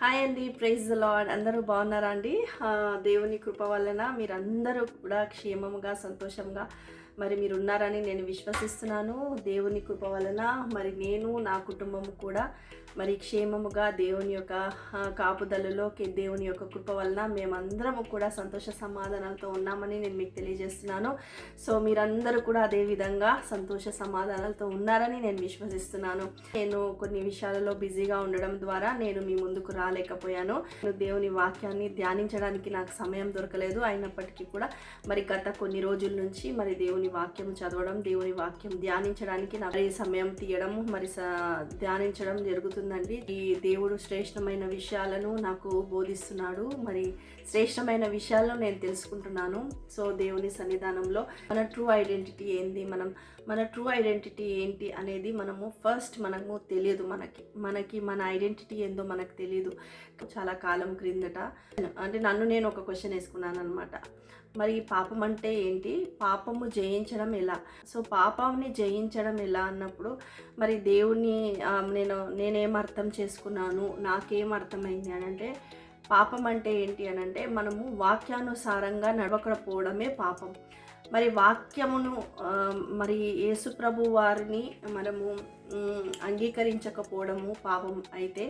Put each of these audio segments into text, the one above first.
Hi అండి praise the అందరూ బాగున్నారా అండి? దేవుని కృప వలన మీరందరూ కూడా క్షేమంగా సంతోషంగా మరి మీరు ఉన్నారని నేను విశ్వసిస్తున్నాను. దేవుని కృప వలన మరి నేను నా కుటుంబము కూడా మరి క్షేమముగా దేవుని యొక్క కాపుదలలోకి కాపుదలలో దేవుని యొక్క కృప వలన మేమందరము కూడా సంతోష సమాధానాలతో ఉన్నామని నేను మీకు తెలియజేస్తున్నాను. సో మీరందరూ కూడా అదే విధంగా సంతోష సమాధానాలతో ఉన్నారని నేను విశ్వసిస్తున్నాను. నేను కొన్ని విషయాలలో బిజీగా ఉండడం ద్వారా నేను మీ ముందుకు రాలేకపోయాను. నేను దేవుని వాక్యాన్ని ధ్యానించడానికి నాకు సమయం దొరకలేదు. అయినప్పటికీ కూడా మరి గత కొన్ని రోజుల నుంచి మరి దేవుని వాక్యం చదవడం దేవుని వాక్యం ధ్యానించడానికి నాకు మరి సమయం తీయడం మరి స- ధ్యానించడం జరుగుతుందండి. ఈ దేవుడు శ్రేష్టమైన విషయాలను నాకు బోధిస్తున్నాడు. మరి శ్రేష్టమైన విషయాలను నేను తెలుసుకుంటున్నాను. సో దేవుని సన్నిధానంలో మన ట్రూ ఐడెంటిటీ ఏంది? మనం మన ట్రూ ఐడెంటిటీ ఏంటి అనేది మనము ఫస్ట్ మనము తెలియదు మనకి. మనకి మన ఐడెంటిటీ ఏందో మనకు తెలియదు. చాలా కాలం క్రిందట. అంటే నన్ను నేను ఒక క్వశ్చన్ వేసుకున్నాను అనమాట మరి పాపం అంటే ఏంటి? పాపము జయించడం ఎలా? సో పాపంని జయించడం ఎలా అన్నప్పుడు మరి దేవుణ్ణి నేను నేనేం అర్థం చేసుకున్నాను? నాకేం అర్థమైంది అని అంటే పాపం అంటే ఏంటి అని అంటే మనము వాక్యానుసారంగా నడవకపోవడమే పాపం. మరి వాక్యమును మరి యేసుప్రభు వారిని మనము అంగీకరించకపోవడము పాపం అయితే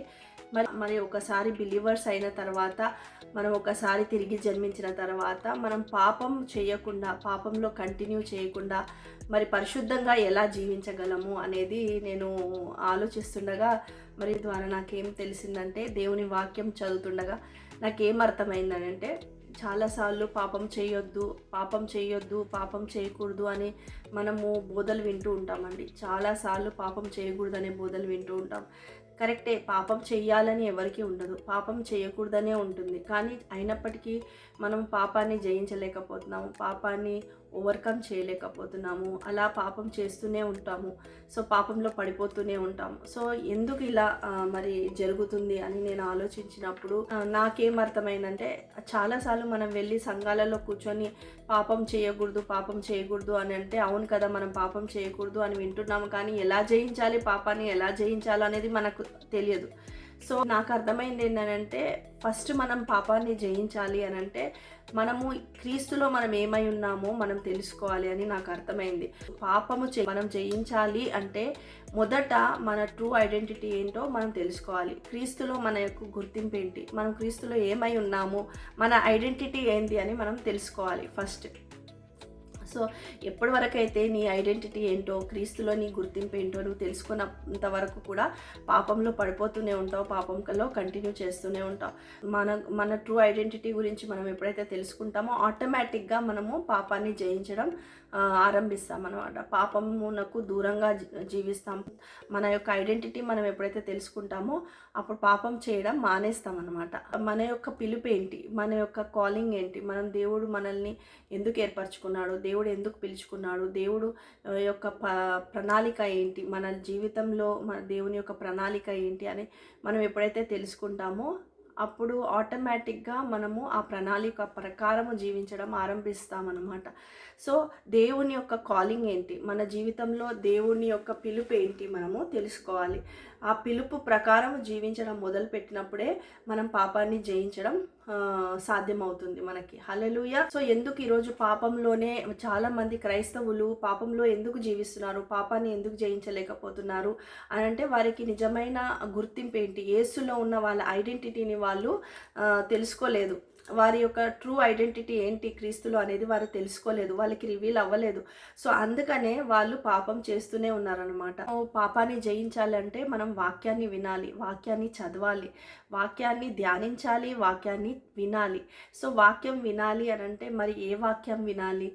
మరి మరి ఒకసారి బిలీవర్స్ అయిన తర్వాత మనం ఒకసారి తిరిగి జన్మించిన తర్వాత మనం పాపం చేయకుండా పాపంలో కంటిన్యూ చేయకుండా మరి పరిశుద్ధంగా ఎలా జీవించగలము అనేది నేను ఆలోచిస్తుండగా మరి ద్వారా నాకేం తెలిసిందంటే దేవుని వాక్యం చదువుతుండగా నాకేం అర్థమైందని చాలాసార్లు పాపం చేయొద్దు పాపం చేయొద్దు పాపం చేయకూడదు అని మనము బోధలు వింటూ ఉంటామండి. చాలాసార్లు పాపం చేయకూడదు అనే బోధలు వింటూ ఉంటాం. కరెక్టే పాపం చేయాలని ఎవరికీ ఉండదు. పాపం చేయకూడదనే ఉంటుంది. కానీ అయినప్పటికీ మనం పాపాన్ని జయించలేకపోతున్నాము. పాపాన్ని ఓవర్కమ్ చేయలేకపోతున్నాము. అలా పాపం చేస్తూనే ఉంటాము. సో పాపంలో పడిపోతూనే ఉంటాము. సో ఎందుకు ఇలా మరి జరుగుతుంది అని నేను ఆలోచించినప్పుడు నాకేం అర్థమైందంటే చాలాసార్లు మనం వెళ్ళి సంఘాలలో కూర్చొని పాపం చేయకూడదు పాపం చేయకూడదు అని అంటే అవును కదా మనం పాపం చేయకూడదు అని వింటున్నాము. కానీ ఎలా జయించాలి పాపాన్ని ఎలా జయించాలి అనేది మనకు తెలియదు. సో నాకు అర్థమైంది ఏంటంటే ఫస్ట్ మనం పాపాన్ని జయించాలి అని అంటే మనము క్రీస్తులో మనం ఏమై ఉన్నామో మనం తెలుసుకోవాలి అని నాకు అర్థమైంది. పాపము చే- మనం జయించాలి అంటే మొదట మన ట్రూ ఐడెంటిటీ ఏంటో మనం తెలుసుకోవాలి. క్రీస్తులో మన యొక్క గుర్తింపు ఏంటి? మనం క్రీస్తులో ఏమై ఉన్నాము? మన ఐడెంటిటీ ఏంటి అని మనం తెలుసుకోవాలి ఫస్ట్ సో ఎప్పటి అయితే నీ ఐడెంటిటీ ఏంటో క్రీస్తులో నీ గుర్తింపు ఏంటో నువ్వు తెలుసుకున్నంత వరకు కూడా పాపంలో పడిపోతూనే ఉంటావు పాపంలో కంటిన్యూ చేస్తూనే ఉంటావు. మన మన ట్రూ ఐడెంటిటీ గురించి మనం ఎప్పుడైతే తెలుసుకుంటామో ఆటోమేటిక్గా మనము పాపాన్ని జయించడం ఆరంభిస్తామన్నమాట. ఆరంభిస్తాం అనమాట పాపమునకు దూరంగా జీ- జీవిస్తాం. మన యొక్క ఐడెంటిటీ మనం ఎప్పుడైతే తెలుసుకుంటామో అప్పుడు పాపం చేయడం మానేస్తాం అనమాట మన యొక్క పిలుపు ఏంటి మన యొక్క కాలింగ్ ఏంటి? మనం దేవుడు మనల్ని ఎందుకు ఏర్పరచుకున్నాడు? దేవుడు ఎందుకు పిలుచుకున్నాడు? దేవుడు యొక్క ప ప్రణాళిక ఏంటి? మన జీవితంలో మన దేవుని యొక్క ప్రణాళిక ఏంటి అని మనం ఎప్పుడైతే తెలుసుకుంటామో అప్పుడు ఆటోమేటిక్గా మనము ఆ ప్రణాళిక ప్రకారము జీవించడం ఆరంభిస్తామన్నమాట. సో దేవుని యొక్క కాలింగ్ ఏంటి? మన జీవితంలో దేవుని యొక్క పిలుపు ఏంటి మనము తెలుసుకోవాలి. ఆ పిలుపు ప్రకారం జీవించడం మొదలుపెట్టినప్పుడే మనం పాపాన్ని జయించడం సాధ్యమవుతుంది మనకి. హలలుయ సో ఎందుకు ఈరోజు పాపంలోనే చాలా మంది క్రైస్తవులు పాపంలో ఎందుకు జీవిస్తున్నారు? పాపాన్ని ఎందుకు జయించలేకపోతున్నారు? అని అంటే వారికి నిజమైన గుర్తింపు ఏంటి? యేసులో ఉన్న వాళ్ళ ఐడెంటిటీని వాళ్ళు తెలుసుకోలేదు. వారి యొక్క ట్రూ ఐడెంటిటీ ఏంటి క్రీస్తులు అనేది వారు తెలుసుకోలేదు వాళ్ళకి రివీల్ అవ్వలేదు. సో అందుకనే వాళ్ళు పాపం చేస్తూనే ఉన్నారనమాట పాపాన్ని జయించాలంటే మనం వాక్యాన్ని వినాలి వాక్యాన్ని చదవాలి వాక్యాన్ని ధ్యానించాలి వాక్యాన్ని వినాలి. సో వాక్యం వినాలి అని అంటే మరి ఏ వాక్యం వినాలి?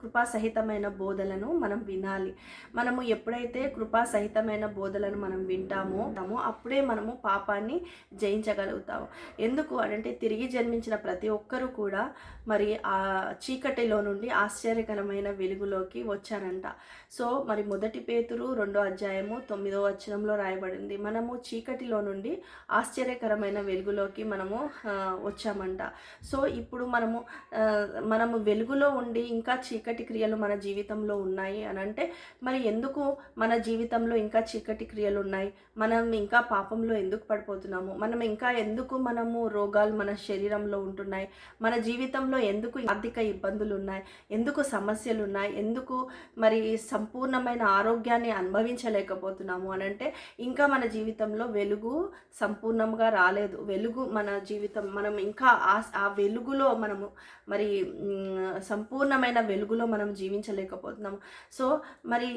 కృపా సహితమైన బోధలను మనం వినాలి. మనము ఎప్పుడైతే కృపా సహితమైన బోధలను మనం వింటామో అప్పుడే మనము పాపాన్ని జయించగలుగుతాము. ఎందుకు అంటే తిరిగి జన్మించిన ప్రతి ప్రతి ఒక్కరూ కూడా మరి ఆ చీకటిలో నుండి ఆశ్చర్యకరమైన వెలుగులోకి వచ్చారంట. సో మరి మొదటి పేతురు రెండో అధ్యాయము తొమ్మిదో వచనంలో రాయబడింది. మనము చీకటిలో నుండి ఆశ్చర్యకరమైన వెలుగులోకి మనము వచ్చామంట. సో ఇప్పుడు మనము మనము వెలుగులో ఉండి ఇంకా చీకటి క్రియలు మన జీవితంలో ఉన్నాయి అని అంటే మరి ఎందుకు మన జీవితంలో ఇంకా చీకటి క్రియలు ఉన్నాయి? మనం ఇంకా పాపంలో ఎందుకు పడిపోతున్నాము? మనం ఇంకా ఎందుకు మనము రోగాలు మన శరీరంలో ఉంటున్నాయి ఉన్నాయి. మన జీవితంలో ఎందుకు ఆర్థిక ఇబ్బందులు ఉన్నాయి ఎందుకు సమస్యలు ఉన్నాయి ఎందుకు మరి సంపూర్ణమైన ఆరోగ్యాన్ని అనుభవించలేకపోతున్నాము అని అంటే ఇంకా మన జీవితంలో వెలుగు సంపూర్ణంగా రాలేదు. వెలుగు మన జీవితం మనం ఇంకా ఆ ఆ వెలుగులో మనము మరి సంపూర్ణమైన వెలుగులో మనం జీవించలేకపోతున్నాము. సో మరి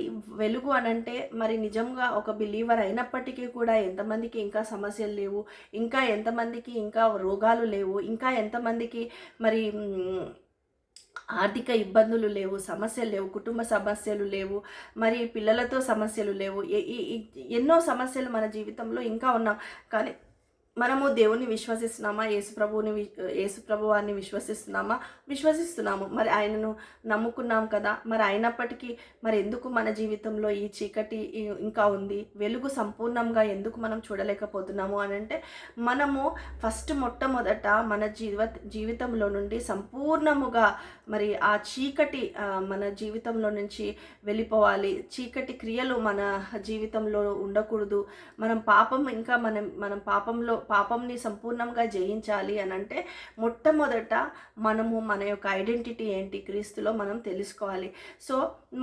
వెలుగు అనంటే మరి నిజంగా ఒక బిలీవర్ అయినప్పటికీ కూడా ఎంతమందికి ఇంకా సమస్యలు లేవు ఇంకా ఎంతమందికి ఇంకా రోగాలు లేవు ఇంకా ఎంత ఎంతమందికి మరి ఆర్థిక ఇబ్బందులు లేవు సమస్యలు లేవు కుటుంబ సమస్యలు లేవు మరి పిల్లలతో సమస్యలు లేవు ఈ- ఎన్నో సమస్యలు మన జీవితంలో ఇంకా ఉన్నాం. కానీ మనము దేవుని విశ్వసిస్తున్నామా? యేసు ప్రభువుని వి- విశ్వసిస్తున్నామా? విశ్వసిస్తున్నాము. మరి ఆయనను నమ్ముకున్నాం కదా? మరి అయినప్పటికీ మరి ఎందుకు మన జీవితంలో ఈ చీకటి ఇంకా ఉంది? వెలుగు సంపూర్ణంగా ఎందుకు మనం చూడలేకపోతున్నాము అని అంటే మనము ఫస్ట్ మొట్టమొదట మన జీవ జీవితంలో నుండి సంపూర్ణముగా మరి ఆ చీకటి మన జీవితంలో నుంచి వెళ్ళిపోవాలి. చీకటి క్రియలు మన జీవితంలో ఉండకూడదు. మనం పాపం ఇంకా మనం మనం పాపంలో పాపంని సంపూర్ణంగా జయించాలి అని అంటే మొట్టమొదట మనము మన యొక్క ఐడెంటిటీ ఏంటి క్రీస్తులో మనం తెలుసుకోవాలి. సో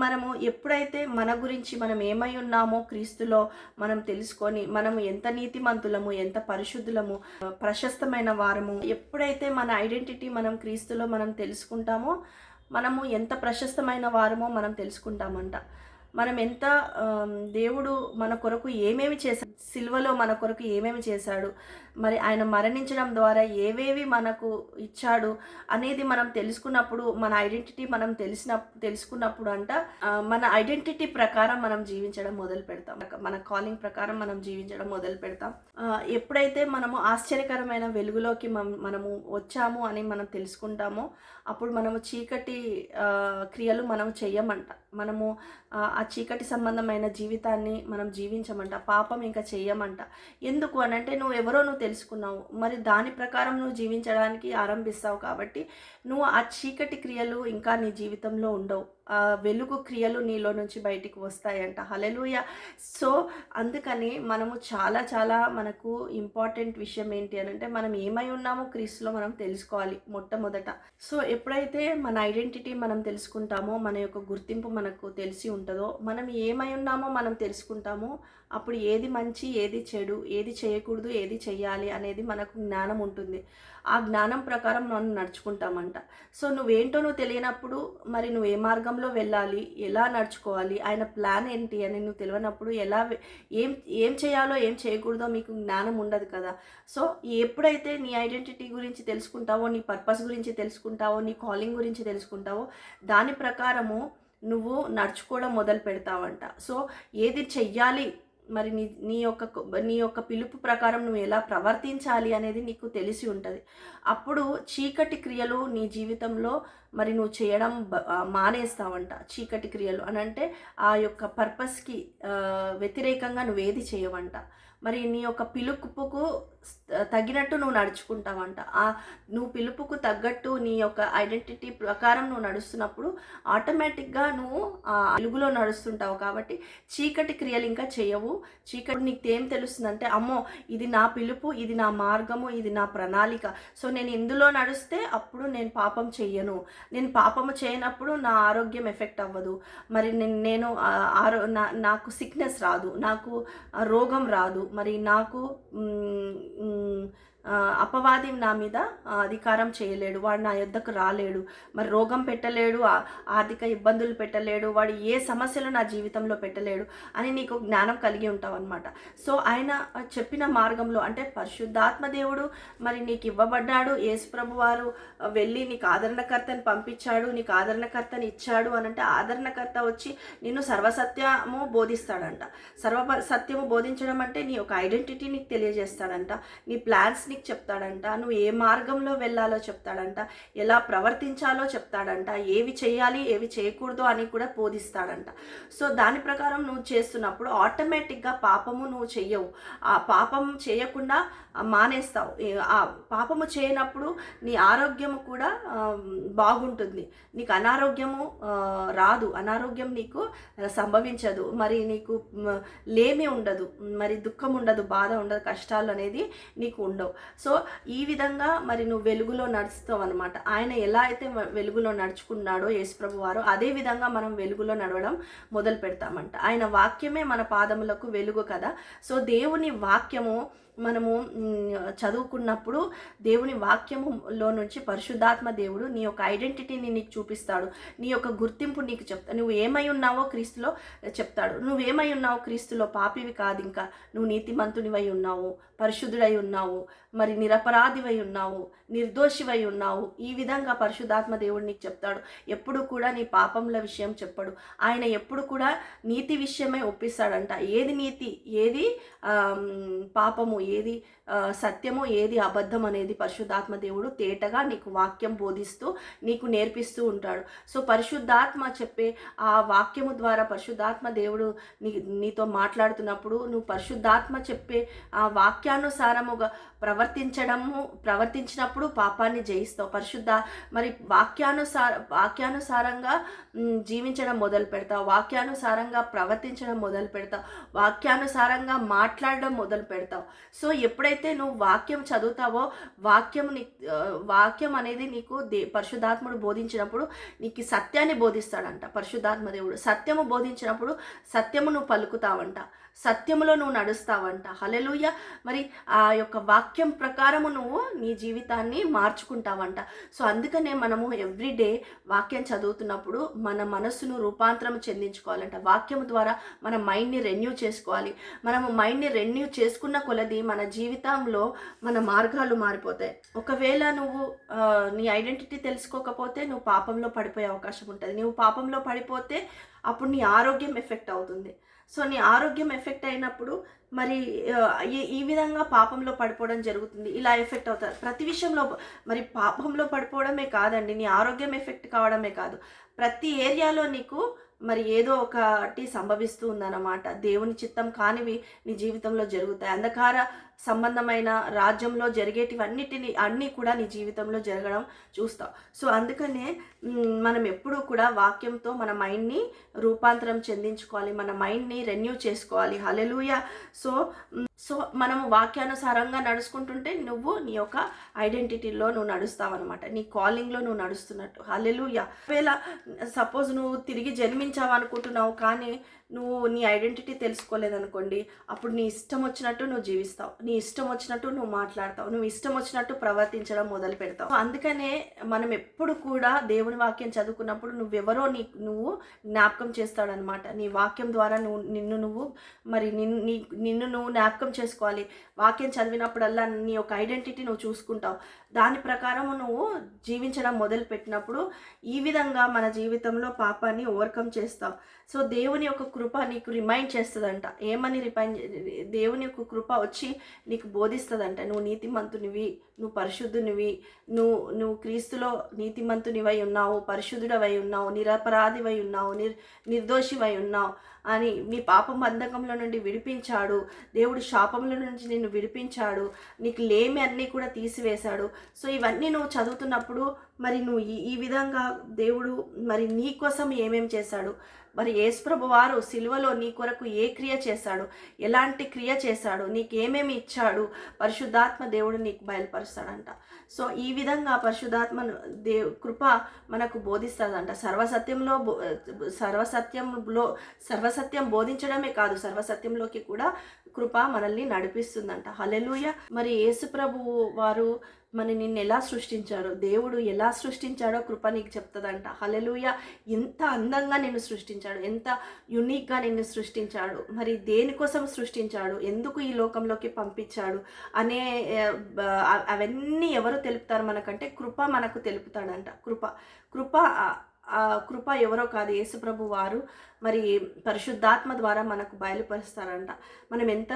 మనము ఎప్పుడైతే మన గురించి మనం ఏమై ఉన్నామో క్రీస్తులో మనం తెలుసుకొని మనము ఎంత నీతిమంతులము ఎంత పరిశుద్ధులము ప్రశస్తమైన వారము ఎప్పుడైతే మన ఐడెంటిటీ మనం క్రీస్తులో మనం తెలుసుకుంటామో మనము ఎంత ప్రశస్తమైన వారమో మనం తెలుసుకుంటామంట. మనం ఎంత దేవుడు మన కొరకు ఏమేమి చేశాడు? సిల్వలో మన కొరకు ఏమేమి చేశాడు? మరి ఆయన మరణించడం ద్వారా ఏవేవి మనకు ఇచ్చాడు అనేది మనం తెలుసుకున్నప్పుడు మన ఐడెంటిటీ మనం తెలిసిన తెలుసుకున్నప్పుడు అంట మన ఐడెంటిటీ ప్రకారం మనం జీవించడం మొదలు పెడతాం. మన కాలింగ్ ప్రకారం మనం జీవించడం మొదలు పెడతాం. ఎప్పుడైతే మనము ఆశ్చర్యకరమైన వెలుగులోకి మనము వచ్చాము అని మనం తెలుసుకుంటామో అప్పుడు మనము చీకటి క్రియలు మనం చెయ్యమంట. మనము ఆ, ఆ చీకటి సంబంధమైన జీవితాన్ని మనం జీవించమంట. పాపం ఇంకా చెయ్యమంట. ఎందుకు అని అంటే నువ్వు ఎవరో నువ్వు తెలుసుకున్నావు. మరి దాని ప్రకారం నువ్వు జీవించడానికి ఆరంభిస్తావు కాబట్టి నువ్వు ఆ చీకటి క్రియలు ఇంకా నీ జీవితంలో ఉండవు. వెలుగు క్రియలు నీలో నుంచి బయటికి వస్తాయంట. హలెలుయ సో అందుకని మనము చాలా చాలా మనకు ఇంపార్టెంట్ విషయం ఏంటి అని అంటే మనం ఏమై ఉన్నామో క్రీస్తులో మనం తెలుసుకోవాలి మొట్టమొదట. సో ఎప్పుడైతే మన ఐడెంటిటీ మనం తెలుసుకుంటామో మన యొక్క గుర్తింపు మనకు తెలిసి ఉంటుందో మనం ఏమై ఉన్నామో మనం తెలుసుకుంటామో అప్పుడు ఏది మంచి ఏది చెడు ఏది చేయకూడదు ఏది చేయాలి అనేది మనకు జ్ఞానం ఉంటుంది. ఆ జ్ఞానం ప్రకారం మనం నడుచుకుంటామంట. సో నువ్వేంటో నువ్వు తెలియనప్పుడు మరి నువ్వు ఏ మార్గంలో వెళ్ళాలి ఎలా నడుచుకోవాలి ఆయన ప్లాన్ ఏంటి అని నువ్వు తెలియనప్పుడు ఎలా ఏం ఏం చేయాలో ఏం చేయకూడదో మీకు జ్ఞానం ఉండదు కదా. సో ఎప్పుడైతే నీ ఐడెంటిటీ గురించి తెలుసుకుంటావో నీ పర్పస్ గురించి తెలుసుకుంటావో నీ కాలింగ్ గురించి తెలుసుకుంటావో దాని ప్రకారము నువ్వు నడుచుకోవడం మొదలు పెడతావంట. సో ఏది చెయ్యాలి మరి నీ నీ యొక్క నీ యొక్క పిలుపు ప్రకారం నువ్వు ఎలా ప్రవర్తించాలి అనేది నీకు తెలిసి ఉంటుంది. అప్పుడు చీకటి క్రియలు నీ జీవితంలో మరి నువ్వు చేయడం మానేస్తావంట చీకటి క్రియలు అని అంటే ఆ యొక్క పర్పస్కి వ్యతిరేకంగా నువ్వేది చేయవంట. మరి నీ యొక్క పిలుపుకు తగినట్టు నువ్వు నడుచుకుంటావంట. ఆ నువ్వు పిలుపుకు తగ్గట్టు నీ యొక్క ఐడెంటిటీ ప్రకారం నువ్వు నడుస్తున్నప్పుడు ఆటోమేటిక్గా నువ్వు ఆ వెలుగులో నడుస్తుంటావు కాబట్టి చీకటి క్రియలు ఇంకా చేయవు. చీకటి నీకు ఏం తెలుస్తుందంటే అమ్మో ఇది నా పిలుపు ఇది నా మార్గము ఇది నా ప్రణాళిక. సో నేను ఇందులో నడిస్తే అప్పుడు నేను పాపం చెయ్యను. నేను పాపము చేయనప్పుడు నా ఆరోగ్యం ఎఫెక్ట్ అవ్వదు. మరి నేను నేను ఆరో నా నాకు సిక్నెస్ రాదు. నాకు రోగం రాదు. మరి నాకు మ్, మ్, ఆ, అపవాది నా మీద అధికారం చేయలేడు. వాడు నా యొద్దకు రాలేడు. మరి రోగం పెట్టలేడు ఆర్థిక ఇబ్బందులు పెట్టలేడు వాడు ఏ సమస్యలు నా జీవితంలో పెట్టలేడు అని నీకు జ్ఞానం కలిగి ఉంటావు అనమాట సో ఆయన చెప్పిన మార్గంలో అంటే పరిశుద్ధాత్మ దేవుడు మరి నీకు ఇవ్వబడ్డాడు యేసుప్రభు వారు వెళ్ళి నీకు ఆదరణకర్తని పంపించాడు నీకు ఆదరణకర్తని ఇచ్చాడు అని అంటే ఆదరణకర్త వచ్చి నిన్ను సర్వసత్యము బోధిస్తాడంట. సర్వ సత్యము బోధించడం అంటే నీ యొక్క ఐడెంటిటీ నీకు తెలియజేస్తాడంట. నీ ప్లాన్స్ నీకు చెప్తాడంట నువ్వు ఏ మార్గంలో వెళ్ళాలో చెప్తాడంట ఎలా ప్రవర్తించాలో చెప్తాడంట ఏవి చేయాలి ఏవి చేయకూడదు అని కూడా బోధిస్తాడంట. సో దాని ప్రకారం నువ్వు చేస్తున్నప్పుడు ఆటోమేటిక్గా పాపము నువ్వు చెయ్యవు. ఆ పాపం చేయకుండా మానేస్తావు. ఆ పాపము చేయనప్పుడు నీ ఆరోగ్యము కూడా బాగుంటుంది. నీకు అనారోగ్యము రాదు. అనారోగ్యం నీకు సంభవించదు. మరి నీకు లేమి ఉండదు. మరి దుఃఖం ఉండదు బాధ ఉండదు కష్టాలు అనేది నీకు ఉండవు. సో ఈ విధంగా మరి నువ్వు వెలుగులో నడుస్తావు అనమాట ఆయన ఎలా అయితే వెలుగులో నడుచుకున్నాడో యేసుప్రభు వారు అదే విధంగా మనం వెలుగులో నడవడం మొదలు పెడతామంట ఆయన వాక్యమే మన పాదములకు వెలుగు కదా. సో దేవుని వాక్యము మనము చదువుకున్నప్పుడు దేవుని వాక్యములో నుంచి పరిశుద్ధాత్మ దేవుడు నీ యొక్క ఐడెంటిటీని నీకు చూపిస్తాడు. నీ యొక్క గుర్తింపు నీకు చెప్తా నువ్వు ఏమై ఉన్నావో క్రీస్తులో చెప్తాడు. నువ్వేమై ఉన్నావో క్రీస్తులో పాపివి కాదు ఇంకా నువ్వు నీతిమంతునివై ఉన్నావు పరిశుద్ధుడై ఉన్నావు మరి నిరపరాధివై ఉన్నావు నిర్దోషివై ఉన్నావు. ఈ విధంగా పరిశుద్ధాత్మ దేవుడు నీకు చెప్తాడు. ఎప్పుడు కూడా నీ పాపముల విషయం చెప్పడు. ఆయన ఎప్పుడు కూడా నీతి విషయమే ఒప్పిస్తాడంట. ఏది నీతి? ఏది? పాపము. ఏది సత్యమో సత్యము ఏది అబద్ధం అనేది పరిశుద్ధాత్మ దేవుడు తేటగా నీకు వాక్యం బోధిస్తూ నీకు నేర్పిస్తూ ఉంటాడు. సో పరిశుద్ధాత్మ చెప్పే ఆ వాక్యము ద్వారా పరిశుద్ధాత్మ దేవుడు నీ నీతో మాట్లాడుతున్నప్పుడు నువ్వు పరిశుద్ధాత్మ చెప్పే ఆ వాక్యానుసారముగా ప్రవర్తించడము ప్రవర్తించినప్పుడు పాపాన్ని జయిస్తావు. పరిశుద్ధ మరి వాక్యానుసార వాక్యానుసారంగా జీవించడం మొదలు పెడతావు. వాక్యానుసారంగా ప్రవర్తించడం మొదలు పెడతావు. వాక్యానుసారంగా మాట్లాడడం మొదలు పెడతావు. సో ఎప్పుడైతే నువ్వు వాక్యం చదువుతావో వాక్యం నీ వాక్యం అనేది నీకు దే పరిశుద్ధాత్ముడు బోధించినప్పుడు నీకు సత్యాన్ని బోధిస్తాడంట పరిశుద్ధాత్మ దేవుడు. సత్యము బోధించినప్పుడు సత్యము నువ్వు పలుకుతావంట. సత్యములో నువ్వు నడుస్తావంట. హలెలుయ మరి ఆ యొక్క వాక్యం ప్రకారము నువ్వు నీ జీవితాన్ని మార్చుకుంటావంట. సో అందుకనే మనము ఎవ్రీడే వాక్యం చదువుతున్నప్పుడు మన మనస్సును రూపాంతరం చెందించుకోవాలంట. వాక్యం ద్వారా మన మైండ్ని రెన్యూ చేసుకోవాలి. మనము మైండ్ని రెన్యూ చేసుకున్న కొలది మన జీవితంలో మన మార్గాలు మారిపోతాయి. ఒకవేళ నువ్వు నీ ఐడెంటిటీ తెలుసుకోకపోతే నువ్వు పాపంలో పడిపోయే అవకాశం ఉంటుంది. నువ్వు పాపంలో పడిపోతే అప్పుడు నీ ఆరోగ్యం ఎఫెక్ట్ అవుతుంది. సో నీ ఆరోగ్యం ఎఫెక్ట్ అయినప్పుడు మరి ఈ- ఈ విధంగా పాపంలో పడిపోవడం జరుగుతుంది. ఇలా ఎఫెక్ట్ అవుతారు. ప్రతి విషయంలో మరి పాపంలో పడిపోవడమే కాదండి. నీ ఆరోగ్యం ఎఫెక్ట్ కావడమే కాదు. ప్రతి ఏరియాలో నీకు మరి ఏదో ఒకటి సంభవిస్తూ ఉందన్నమాట దేవుని చిత్తం కానివి నీ జీవితంలో జరుగుతాయి. అంధకార సంబంధమైన రాజ్యంలో జరిగేటివన్నిటిని అన్నీ కూడా నీ జీవితంలో జరగడం చూస్తావు సో అందుకనే మనం ఎప్పుడూ కూడా వాక్యంతో మన మైండ్ని రూపాంతరం చెందించుకోవాలి. మన మైండ్ని రెన్యూ చేసుకోవాలి. హలెలుయ సో సో మనము వాక్యానుసారంగా నడుచుకుంటుంటే నువ్వు నీ యొక్క ఐడెంటిటీలో నువ్వు నడుస్తావన్నమాట. నీ కాలింగ్లో నువ్వు నడుస్తున్నట్టు. హలెలుయ ఒకవేళ సపోజ్ నువ్వు తిరిగి జన్మించావు అనుకుంటున్నావు కానీ నువ్వు నీ ఐడెంటిటీ తెలుసుకోలేదనుకోండి అప్పుడు నీ ఇష్టం వచ్చినట్టు నువ్వు జీవిస్తావు. నీ ఇష్టం వచ్చినట్టు నువ్వు మాట్లాడతావు. నువ్వు ఇష్టం వచ్చినట్టు ప్రవర్తించడం మొదలు పెడతావు. అందుకనే మనం ఎప్పుడు కూడా దేవుని వాక్యం చదువుకున్నప్పుడు నువ్వెవరో నీ నువ్వు జ్ఞాపకం చేస్తాడనమాట. నీ వాక్యం ద్వారా నువ్వు నిన్ను నువ్వు మరి నిన్ను నీ నిన్ను నువ్వు జ్ఞాపకం చేసుకోవాలి. వాక్యం చదివినప్పుడల్లా నీ యొక్క ఐడెంటిటీ నువ్వు చూసుకుంటావు. దాని ప్రకారం నువ్వు జీవించడం మొదలు పెట్టినప్పుడు ఈ విధంగా మన జీవితంలో పాపాన్ని ఓవర్కమ్ చేస్తావు. సో దేవుని యొక్క కృప నీకు రిమైండ్ చేస్తుందంట. ఏమని రిమైండ్ దేవుని యొక్క కృప వచ్చి నీకు బోధిస్తుందంట. నువ్వు నీతిమంతునివి నువ్వు పరిశుద్ధునివి. నువ్వు నువ్వు క్రీస్తులో నీతిమంతునివై ఉన్నావు పరిశుద్ధుడవై ఉన్నావు నిరపరాధివై ఉన్నావు నిర్ నిర్దోషివై ఉన్నావు అని నీ పాప బంధకంలో నుండి విడిపించాడు. దేవుడు శాపముల నుంచి నిన్ను విడిపించాడు. నీకు లేమి అన్నీ కూడా తీసివేశాడు. సో ఇవన్నీ నువ్వు చదువుతున్నప్పుడు మరి నువ్వు ఈ ఈ విధంగా దేవుడు మరి నీ కోసం ఏమేం చేశాడు? మరి యేసుప్రభు వారు సిలువలో నీ కొరకు ఏ క్రియ చేశాడు? ఎలాంటి క్రియ చేశాడు? నీకు ఏమేమి ఇచ్చాడు? పరిశుద్ధాత్మ దేవుడు నీకు బయలుపరుస్తాడంట సో ఈ విధంగా పరిశుధాత్మ దేవ్ కృప మనకు బోధిస్తుందంట. సర్వసత్యంలో బో- సర్వసత్యంలో సర్వసత్యం బోధించడమే కాదు సర్వసత్యంలోకి కూడా కృప మనల్ని నడిపిస్తుందంట. హలెలుయ మరి యేసుప్రభు వారు మరి నిన్ను ఎలా సృష్టించాడో దేవుడు ఎలా సృష్టించాడో కృప నీకు చెప్తుందంట. హలలుయ ఎంత అందంగా నిన్ను సృష్టించాడు ఎంత యునిక్గా నిన్ను సృష్టించాడు మరి దేనికోసం సృష్టించాడు ఎందుకు ఈ లోకంలోకి పంపించాడు అనే అవన్నీ ఎవరు తెలుపుతారు మనకంటే కృప మనకు తెలుపుతాడంట. కృప కృప ఆ- కృప ఎవరో కాదు యేసుప్రభు వారు మరి పరిశుద్ధాత్మ ద్వారా మనకు బయలుపరుస్తారంట. మనం ఎంత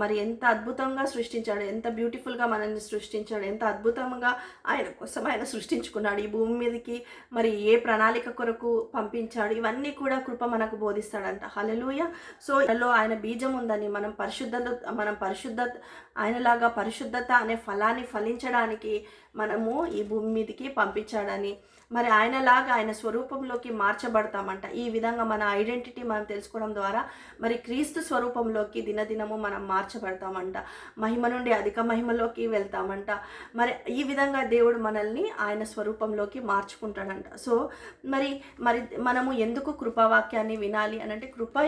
మరి ఎంత అద్భుతంగా సృష్టించాడు ఎంత బ్యూటిఫుల్గా మనల్ని సృష్టించాడు ఎంత అద్భుతంగా ఆయన కోసం ఆయన సృష్టించుకున్నాడు ఈ భూమి మీదకి మరి ఏ ప్రణాళిక కొరకు పంపించాడు ఇవన్నీ కూడా కృప మనకు బోధిస్తాడంట. హలెలూయ సో ఇందులో ఆయన బీజం ఉందని మనం పరిశుద్ధత మనం పరిశుద్ధ ఆయనలాగా పరిశుద్ధత అనే ఫలాన్ని ఫలించడానికి మనము ఈ భూమి మీదకి పంపించాడని మరి ఆయనలాగా ఆయన స్వరూపంలోకి మార్చబడతామంట. ఈ విధంగా మన ఐడెంటిటీ మనం తెలుసుకోవడం ద్వారా మరి క్రీస్తు స్వరూపంలోకి దినదినము మనం మార్చబడతామంట. మహిమ నుండి అధిక మహిమలోకి వెళ్తామంట. మరి ఈ విధంగా దేవుడు మనల్ని ఆయన స్వరూపంలోకి మార్చుకుంటాడంట. సో మరి మరి మనము ఎందుకు కృపావాక్యాన్ని వినాలి అని అంటే కృప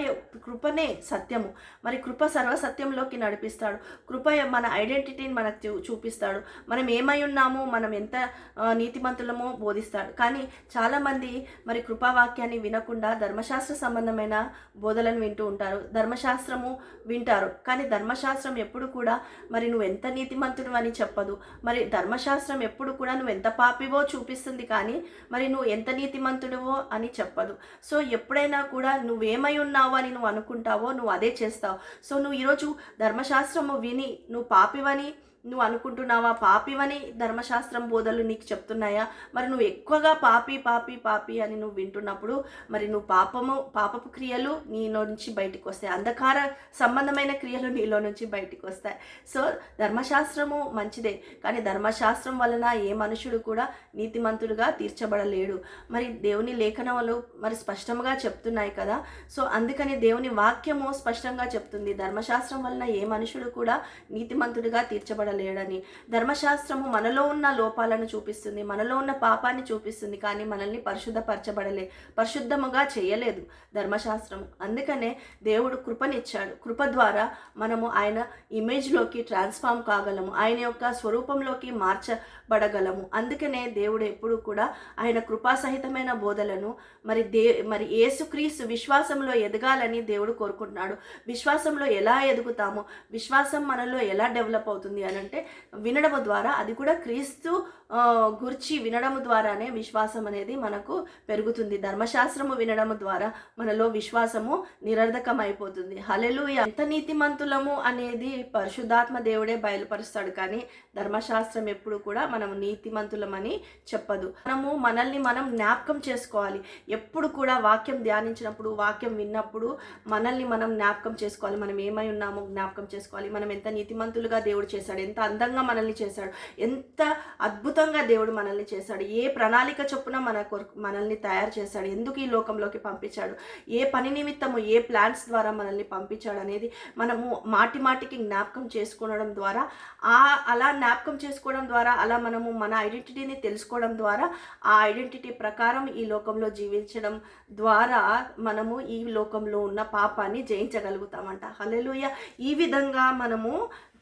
కృపనే సత్యము. మరి కృప సర్వసత్యంలోకి నడిపిస్తాడు. కృప మన ఐడెంటిటీని మనకు చూ- చూపిస్తాడు. మనం ఏమై ఉన్నాము మనం ఎంత నీతిమంతులమో బోధిస్తాడు. కానీ చాలామంది మరి కృపావాక్యాన్ని వినకుండా ధర్మశాస్త్ర సంబంధమైన బోధలను వింటూ ఉంటారు. ధర్మశాస్త్రము వింటారు. కానీ ధర్మశాస్త్రం ఎప్పుడు కూడా మరి నువ్వు ఎంత నీతిమంతుడు అని చెప్పదు. మరి ధర్మశాస్త్రం ఎప్పుడు కూడా నువ్వు ఎంత పాపివో చూపిస్తుంది కానీ మరి నువ్వు ఎంత నీతిమంతుడివో అని చెప్పదు. సో ఎప్పుడైనా కూడా నువ్వేమై ఉన్నావు అని నువ్వు అనుకుంటావో నువ్వు అదే చేస్తావు. సో నువ్వు ఈరోజు ధర్మశాస్త్రము విని నువ్వు పాపివని నువ్వు అనుకుంటున్నావా పాపివని ధర్మశాస్త్రం బోధలు నీకు చెప్తున్నాయా? మరి నువ్వు ఎక్కువగా పాపి పాపి పాపి అని నువ్వు వింటున్నప్పుడు మరి నువ్వు పాపము పాపపు క్రియలు నీలో నుంచి బయటకు వస్తాయి. అంధకార సంబంధమైన క్రియలు నీలో నుంచి బయటకు వస్తాయి. సో ధర్మశాస్త్రము మంచిదే. కానీ ధర్మశాస్త్రం వలన ఏ మనుషుడు కూడా నీతిమంతుడుగా తీర్చబడలేడు. మరి దేవుని లేఖనములు మరి స్పష్టంగా చెప్తున్నాయి కదా. సో అందుకని దేవుని వాక్యము స్పష్టంగా చెప్తుంది. ధర్మశాస్త్రం వలన ఏ మనుషుడు కూడా నీతిమంతుడిగా లేడని ధర్మశాస్త్రము మనలో ఉన్న లోపాలను చూపిస్తుంది మనలో ఉన్న పాపాన్ని చూపిస్తుంది కానీ మనల్ని పరిశుద్ధపరచబడలే పరిశుద్ధముగా చేయలేదు ధర్మశాస్త్రము. అందుకనే దేవుడు కృపనిచ్చాడు. కృప ద్వారా మనము ఆయన ఇమేజ్లోకి ట్రాన్స్ఫార్మ్ కాగలము ఆయన యొక్క స్వరూపంలోకి మార్చబడగలము. అందుకనే దేవుడు ఎప్పుడు కూడా ఆయన కృపాసహితమైన బోధలను మరి దే మరి ఏసుక్రీస్తు విశ్వాసంలో ఎదగాలని దేవుడు కోరుకుంటున్నాడు. విశ్వాసంలో ఎలా ఎదుగుతామో విశ్వాసం మనలో ఎలా డెవలప్ అవుతుంది అని అంటే వినడం ద్వారా అది కూడా క్రీస్తు ఆ, గురించి వినడం ద్వారానే విశ్వాసం అనేది మనకు పెరుగుతుంది. ధర్మశాస్త్రము వినడం ద్వారా మనలో విశ్వాసము నిరర్ధకం అయిపోతుంది హలెలు ఎంత నీతిమంతులము అనేది పరిశుద్ధాత్మ దేవుడే బయలుపరుస్తాడు కానీ ధర్మశాస్త్రం ఎప్పుడు కూడా మనం నీతిమంతులమని చెప్పదు. మనము మనల్ని మనం జ్ఞాపకం చేసుకోవాలి. ఎప్పుడు కూడా వాక్యం ధ్యానించినప్పుడు వాక్యం విన్నప్పుడు మనల్ని మనం జ్ఞాపకం చేసుకోవాలి. మనం ఏమై ఉన్నామో జ్ఞాపకం చేసుకోవాలి. మనం ఎంత నీతిమంతులుగా దేవుడు చేశాడు ఎంత అందంగా మనల్ని చేశాడు ఎంత అద్భుతంగా దేవుడు మనల్ని చేశాడు ఏ ప్రణాళిక చొప్పున మన కొరకు మనల్ని తయారు చేశాడు ఎందుకు ఈ లోకంలోకి పంపించాడు ఏ పని నిమిత్తము ఏ ప్లాన్స్ ద్వారా మనల్ని పంపించాడు అనేది మనము మాటి మాటికి జ్ఞాపకం చేసుకోవడం ద్వారా ఆ అలా జ్ఞాపకం చేసుకోవడం ద్వారా అలా మనము మన ఐడెంటిటీని తెలుసుకోవడం ద్వారా ఆ ఐడెంటిటీ ప్రకారం ఈ లోకంలో జీవించడం ద్వారా మనము ఈ లోకంలో ఉన్న పాపాన్ని జయించగలుగుతామంట. హలెలుయ ఈ విధంగా మనము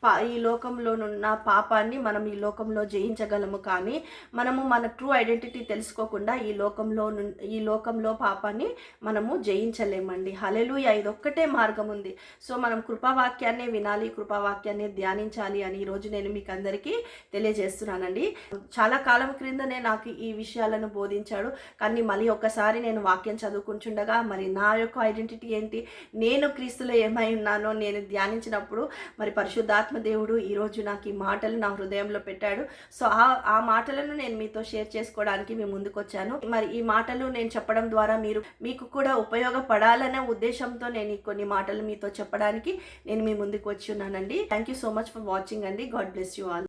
పా ఈ లోకంలోనున్న పాపాన్ని మనం ఈ లోకంలో జయించగలము కానీ మనము మన ట్రూ ఐడెంటిటీ తెలుసుకోకుండా ఈ లోకంలో ఈ లోకంలో పాపాన్ని మనము జయించలేమండి. హలెలుయ ఇదొక్కటే మార్గం ఉంది. సో మనం కృపావాక్యాన్నే వినాలి కృపావాక్యాన్ని ధ్యానించాలి అని ఈరోజు నేను మీకు అందరికీ తెలియజేస్తున్నానండి. చాలా కాలం క్రిందనే నాకు ఈ విషయాలను బోధించాడు. కానీ మళ్ళీ ఒక్కసారి నేను వాక్యం చదువుకుంటుండగా మరి నా యొక్క ఐడెంటిటీ ఏంటి? నేను క్రీస్తులో ఏమై ఉన్నానో నేను ధ్యానించినప్పుడు మరి పరిశుద్ధాత్మ దేవుడు ఈరోజు నాకు ఈ మాటలు నా హృదయంలో పెట్టాడు. సో ఆ ఆ మాటలను నేను మీతో షేర్ చేసుకోవడానికి మీ ముందుకు వచ్చాను మరి ఈ మాటలు నేను చెప్పడం ద్వారా మీరు మీకు కూడా ఉపయోగపడాలనే ఉద్దేశంతో నేను ఈ కొన్ని మాటలు మీతో చెప్పడానికి నేను మీ ముందుకు వచ్చి ఉన్నానండి. Thank you so much for watching అండి. God bless you all